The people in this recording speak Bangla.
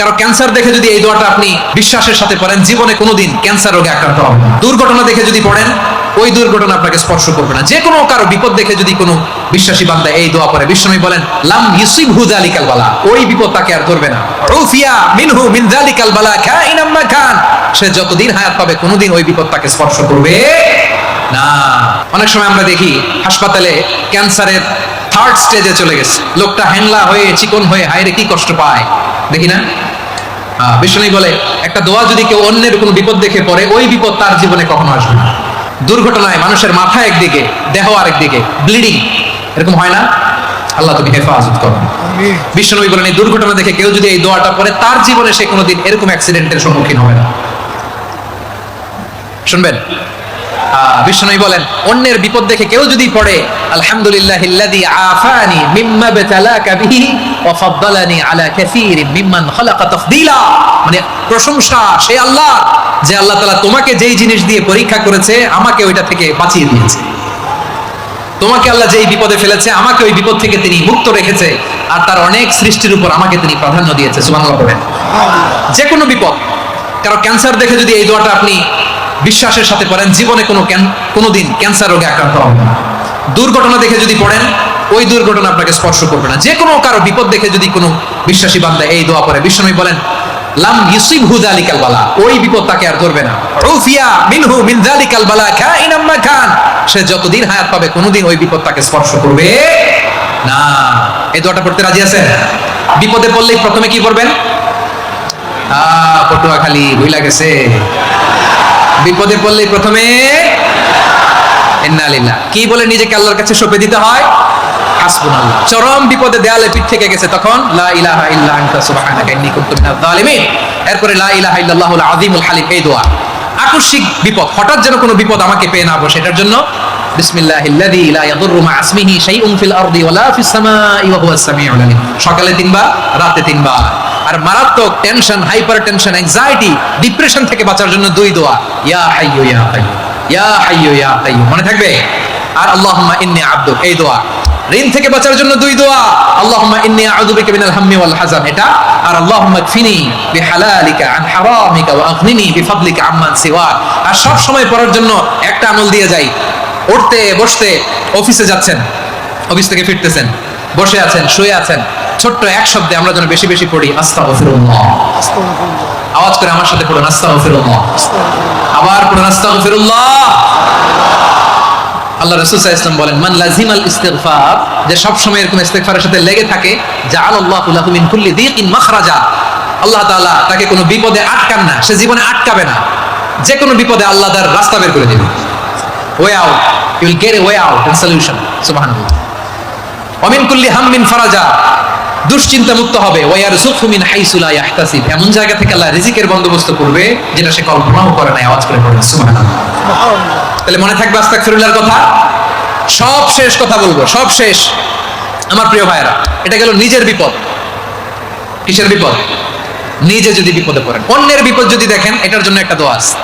কারও ক্যান্সার দেখে যদি এই দোয়াটা আপনি বিশ্বাসের সাথে পড়েন, জীবনে কোনোদিন ক্যান্সার রোগে আক্রান্ত হবেন না। দুর্ঘটনা দেখে যদি পড়েন, ওই দুর্ঘটনা আপনাকে স্পর্শ করবে না। যে কোনো কারও বিপদ দেখে যদি কোনো বিশ্বাসী বান্দা এই দোয়া পড়ে, বিশ্বনবী বলেন, লাম ইউসিবহু যালিকাল বালা। ওই বিপদ তাকে আর ধরবে না। রুফিয়া মিনহু মিন যালিকাল বালা কাইনাম মা খান সে যতদিন হায়াত পাবে, কোনোদিন ওই বিপদ তাকে স্পর্শ করবে না। অনেক সময় আমরা দেখি, হাসপাতালে ক্যান্সারের থার্ড স্টেজে চলে গেছে। লোকটা হ্যাংলা হয়ে, চিকন হয়ে হায়রে কি কষ্ট পায়। দেখি না? বিষ্ণু বলে একটা দোয়া যদি কেউ অন্যের কোনো বিপদ দেখে পড়ে ওই বিপদ তার জীবনে কখনো আসবে না। দুর্ঘটনায় মানুষের মাথা একদিকে দেহ আরেকদিকে ব্লিডিং এরকম হয় না? আল্লাহ তুমি হেফাজত করো বিশ্বনবী বলেন এই দুর্ঘটনা দেখে কেউ যদি এই দোয়াটা পড়ে তার জীবনে সে কোনোদিন এরকম অ্যাক্সিডেন্টের সম্মুখীন হবে না। শুনবেন? বিষ্ণুই বলেন অন্যের বিপদ দেখে কেউ যদি পড়ে আলহামদুলিল্লাহ ইল্লাযী আফানি মিম্মা বাতালাকা বিহি ওয়া ফাদ্দালানি আলা কাসীরিন মিম্মান খালাকা তাফদীলা। মানে প্রশংসা সে আল্লাহ যে আল্লাহ তাআলা তোমাকে যেই জিনিস দিয়ে পরীক্ষা করেছে আমাকে ওইটা থেকে বাঁচিয়ে দিয়েছে। তোমাকে আল্লাহ যেই বিপদে ফেলেছে আমাকে ওই বিপদ থেকে তিনি মুক্ত রেখেছে আর তার অনেক সৃষ্টির উপর আমাকে তিনি প্রাধান্য দিয়েছে। সুবহানাল্লাহ বলেন। যে কোনো বিপদ কারও ক্যান্সার দেখে যদি এই দোয়াটা আপনি বিশ্বাসের সাথে পড়েন, জীবনে কোনো ক্যান- কোনোদিন ক্যান্সার রোগে আক্রান্ত হবেন না। দুর্ঘটনা দেখে যদি পড়েন, ওই দুর্ঘটনা আপনাকে স্পর্শ করবে না। যে কোনো কারও বিপদ দেখে যদি কোনো বিশ্বাসী বান্দা এই দোয়া পড়ে, বিশ্বনবী বলেন, লাম যালিকাল বালা ওই বিপদ তাকে আর ধরবে না। রুফিয়া মিনহু মিন বালা খান সে যতদিন হায়াত পাবে, কোনোদিন ওই বিপদ তাকে স্পর্শ করবে না। এই দোয়াটা পড়তে রাজি আছেন? বিপদে পড়লেই প্রথমে কি করবেন আহ, পটুয়াখালী ভুইলা গেছে। বিপদে পড়লে প্রথমে কি বলে নিজেকে আল্লাহর কাছে সঁপে দিতে হয়? চরম বিপদে দেয়ালে পিঠ থেকে গেছে তখন এরপরে আকস্মিক বিপদ, হঠাৎ যেন কোনো বিপদ আমাকে পেয়ে না বসে, এটার জন্য আলিম। সকালে তিনবার, রাতে তিনবার। আর মারাত্মক tension hypertension anxiety depression থেকে বাঁচার জন্য দুই দোয়া। ইয়া হাইয়ু ইয়া কাইয়্যুম ইয়া হাইয়ু ইয়া কাইয়্যুম মনে থাকবে? আর আল্লাহুম্মা ইন্নী আবদুক এই দোয়া। ঋণ থেকে বাঁচার জন্য দুই দোয়া। আল্লাহুম্মা ইন্নী আউযু বিকা মিনাল হাম্মি ওয়াল হাযান এটা। আর আল্লাহুম্মা কফিনি বিহালালিকা আন হারামিকা ওয়া আগনিনি বিফাদলিকা আম্মান সিওয়াক। আর সব সময় পড়ার জন্য একটা আমল দিয়ে যাই। উঠতে, বসতে, অফিসে যাচ্ছেন, অফিস থেকে ফিরতেছেন, বসে আছেন, শুয়ে আছেন। ছোট্ট এক শব্দে আমরা যেন বেশি বেশি পড়ি, আস্তাগফিরুল্লাহ। আওয়াজ করে আমার সাথে পড়ুন, আস্তাগফিরুল্লাহ। আবার পড়ুন, আস্তাগফিরুল্লাহ। আল্লাহ রাসূল ওয়াসাল্লাম বলেন, মান লাজিমাল ইস্তিগফার যে এরকম সাথে লেগে থাকে, জাআলাল্লাহু লাহু মিন কুল্লি মাখরাজা। আল্লাহ তাকে কোনো বিপদে আটকান না, সে জীবনে আটকাবে না। যে কোনো বিপদে আল্লাহ তার রাস্তা বের করে দেবে। Way out you get way out solution সুবহানাল্লাহ। অমিন কুল্লি হাম্মিন ফারাজা। দুশ্চিন্তা মুক্ত হবে ওয়ার জুফমিন হাইসুলা ইয়াহতাসিব। এমন জায়গা থেকে আল্লাহ রিজিকের বন্দোবস্ত করবে, যেটা সে কল্পনাও করে না আওয়াজ করে পড়বে সুবহানাল্লাহ। তাহলে মনে থাকবে আস্তাগফিরুল্লাহর কথা? সব শেষ কথা বলব, সব শেষ। আমার প্রিয় ভাইয়েরা, এটা গেল নিজের বিপদ। কিসের বিপদ? নিজে যদি বিপদে পড়েন। অন্যের বিপদ যদি দেখেন, এটার জন্য একটা দোয়া আছে।